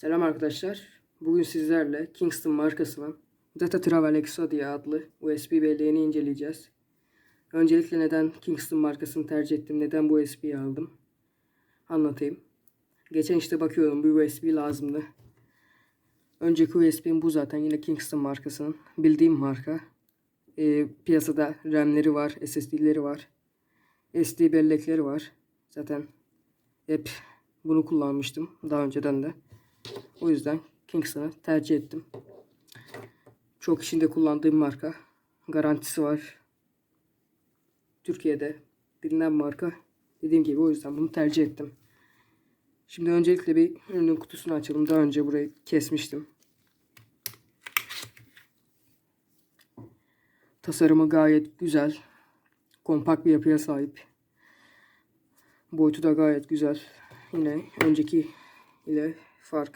Selam arkadaşlar. Bugün sizlerle Kingston markasının Data Travel Exodia adlı USB belleğini inceleyeceğiz. Öncelikle neden Kingston markasını tercih ettim, neden bu USB'yi aldım anlatayım. Geçen işte bakıyorum bu USB lazımdı. Önceki USB'm bu zaten yine Kingston markasının bildiğim marka. Ee, piyasada RAM'leri var, SSD'leri var. SD bellekleri var. Zaten hep bunu kullanmıştım daha önceden de. O yüzden Kingston'ı tercih ettim. Çok işinde kullandığım marka. Garantisi var. Türkiye'de bilinen marka. Dediğim gibi o yüzden bunu tercih ettim. Şimdi öncelikle bir ürünün kutusunu açalım. Daha önce burayı kesmiştim. Tasarımı gayet güzel. Kompakt bir yapıya sahip. Boyutu da gayet güzel. Yine önceki ile farkı